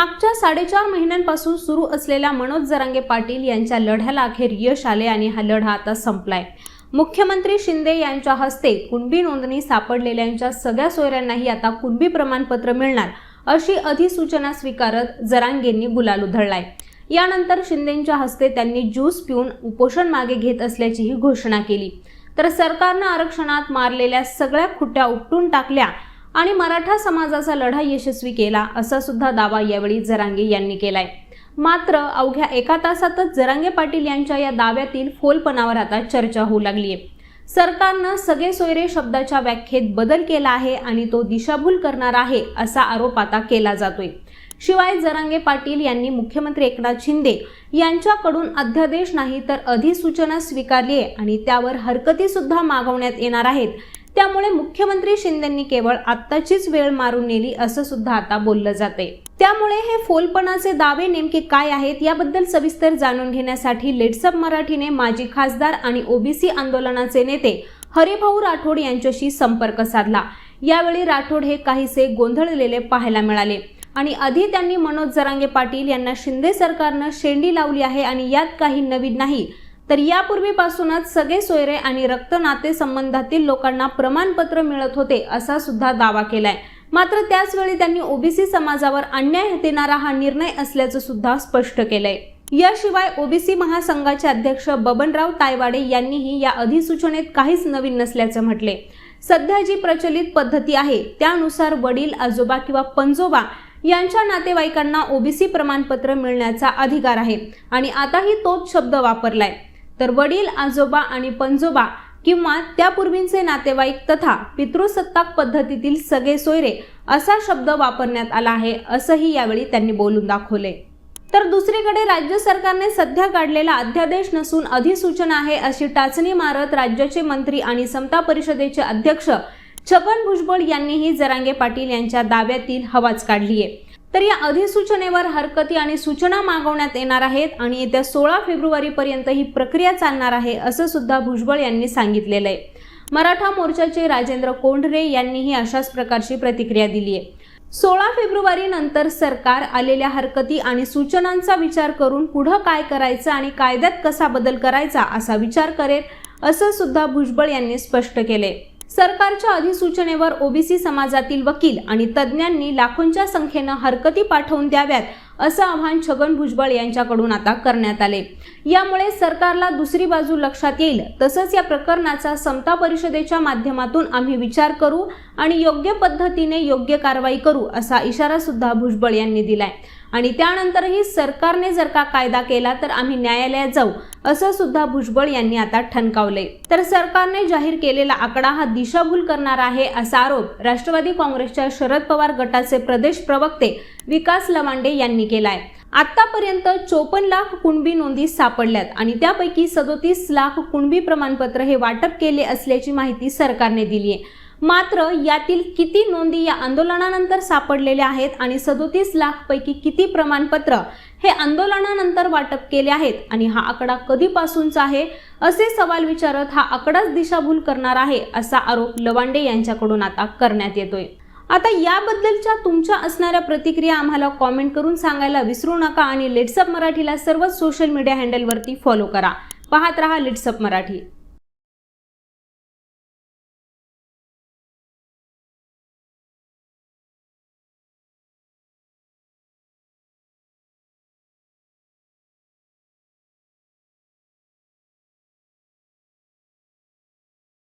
मागच्या साडेचार महिन्यांपासून सुरू असलेल्या मनोज जरांगे पाटील यांच्या लढ्याला अखेर यश आले आणि हा लढा आता संपलाय. मुख्यमंत्री शिंदे यांच्या हस्ते कुणबी नोंदणी सापडलेल्यांच्या सगळ्या सोयऱ्यांनाही आता कुणबी प्रमाणपत्र मिळणार अशी अधिसूचना स्वीकारत जरांगेंनी गुलाल उधळलाय. यानंतर शिंदेंच्या हस्ते त्यांनी ज्यूस पिऊन उपोषण मागे घेत असल्याचीही घोषणा केली. तर सरकारनं आरक्षणात मारलेल्या सगळ्या खुट्ट्या उपटून टाकल्या आणि मराठा समाजाचा लढा यशस्वी केला असा सुद्धा दावा यावेळी जरांगे यांनी केलाय. मात्र अवघ्या एका तासातच जरांगे पाटील यांच्या या दाव्यातील फोलपणावर आता चर्चा होऊ लागली आहे सरकारनं सगळे सोयरे शब्दाच्या व्याख्येत बदल केला आहे आणि तो दिशाभूल करणार आहे असा आरोप आता केला जातोय. शिवाय जरांगे पाटील यांनी मुख्यमंत्री एकनाथ शिंदे यांच्याकडून अध्यादेश नाही तर अधिसूचना स्वीकारली आहे आणि त्यावर हरकती सुद्धा मागवण्यात येणार आहेत त्यामुळे मुख्यमंत्री शिंदेंनी केवळ आत्ताचीच वेळ मारून नेली असं सुद्धा आता बोललं जाते त्यामुळे हे फोलपणाचे दावे नेमके काय आहेत याबद्दल सविस्तर जाणून घेण्यासाठी लेट्सअप मराठीने माजी खासदार आणि ओबीसी आंदोलनाचे नेते हरिभाऊ राठोड यांच्याशी संपर्क साधला. यावेळी राठोड हे काहीसे गोंधळलेले पाहायला मिळाले. आणि आधी त्यांनी मनोज जरांगे पाटील यांना शिंदे सरकारनं शेंडी लावली आहे आणि यात काही नवीन नाही. तर यापूर्वीपासूनच सगळे सोयरे आणि रक्त नाते संबंधातील लोकांना प्रमाणपत्र मिळत होते असा सुद्धा दावा केलाय. मात्र त्याचवेळी त्यांनी ओबीसी समाजावर अन्याय देणारा हा निर्णय असल्याचं सुद्धा स्पष्ट केलंय. याशिवाय ओबीसी महासंघाचे अध्यक्ष बबनराव तायवाडे यांनीही या अधिसूचनेत काहीच नवीन नसल्याचं म्हटले सध्या जी प्रचलित पद्धती आहे त्यानुसार वडील आजोबा किंवा पंजोबा यांच्या नातेवाईकांना ओबीसी प्रमाणपत्र मिळण्याचा अधिकार आहे आणि आताही तोच शब्द वापरलाय. तर वडील आजोबा आणि पंजोबा किंवा त्यापूर्वींचे नातेवाईक तथा पितृसत्ताक पद्धतीतील सगळे सोयरे असा शब्द वापरण्यात आला आहे असंही यावेळी त्यांनी बोलून दाखवले. तर दुसरीकडे राज्य सरकारने सध्या काढलेला अध्यादेश नसून अधिसूचना आहे अशी टाचणी मारत राज्याचे मंत्री आणि समता परिषदेचे अध्यक्ष छगन भुजबळ यांनीही जरांगे पाटील यांच्या दाव्यातील हवाच काढली आहे तर या अधिसूचनेवर हरकती आणि सूचना मागवण्यात येणार आहेत आणि येत्या सोळा फेब्रुवारीपर्यंत ही प्रक्रिया चालणार आहे असं सुद्धा भुजबळ यांनी सांगितलेलं आहे. मराठा मोर्चाचे राजेंद्र कोंढरे यांनीही अशाच प्रकारची प्रतिक्रिया दिली आहे. सोळा फेब्रुवारी नंतर सरकार आलेल्या हरकती आणि सूचनांचा विचार करून पुढं काय करायचं आणि कायद्यात कसा बदल करायचा असा विचार करेल असं सुद्धा भुजबळ यांनी स्पष्ट केले सरकारच्या अधिसूचनेवर ओबीसी समाजातील वकील आणि तज्ज्ञांनी लाखोंच्या संख्येनं हरकती पाठवून द्याव्यात असं आव्हान छगन भुजबळ यांच्याकडून आता करण्यात आले. यामुळे सरकारला दुसरी बाजू लक्षात येईल. तसंच या प्रकरणाचा समता परिषदेच्या माध्यमातून आम्ही विचार करू आणि योग्य पद्धतीने योग्य कारवाई करू असा इशारा सुद्धा भुजबळ यांनी दिलाय. आणि त्यानंतरही सरकारने जर का कायदा केला तर आम्ही न्यायालयात जाऊ. असं सुद्धा भुजबळ यांनी आता ठणकावले तर सरकारने जाहीर केलेला आकडा हा दिशाभूल करणार आहे असा आरोप राष्ट्रवादी काँग्रेसच्या शरद पवार गटाचे प्रदेश प्रवक्ते विकास लवांडे यांनी केलाय. आतापर्यंत चोपन्न लाख कुणबी नोंदी सापडल्यात आणि त्यापैकी सदोतीस लाख कुणबी प्रमाणपत्र हे वाटप केले असल्याची माहिती सरकारने दिली आहे मात्र यातील किती नोंदी या आंदोलनानंतर सापडलेल्या आहेत आणि सदोतीस लाख पैकी किती प्रमाणपत्र हे आंदोलनानंतर वाटप केले आहेत आणि हा आकडा कधीपासूनचा आहे असे सवाल विचारत हा आकडाच दिशाभूल करणार आहे असा आरोप लवांडे यांच्याकडून आता करण्यात येतोय. आता याबद्दलच्या तुमच्या असणाऱ्या प्रतिक्रिया आम्हाला कॉमेंट करून सांगायला विसरू नका आणि लेट्सअप मराठीला सर्वच सोशल मीडिया हँडलवरती फॉलो करा. पाहत रहा लेट्सअप मराठी.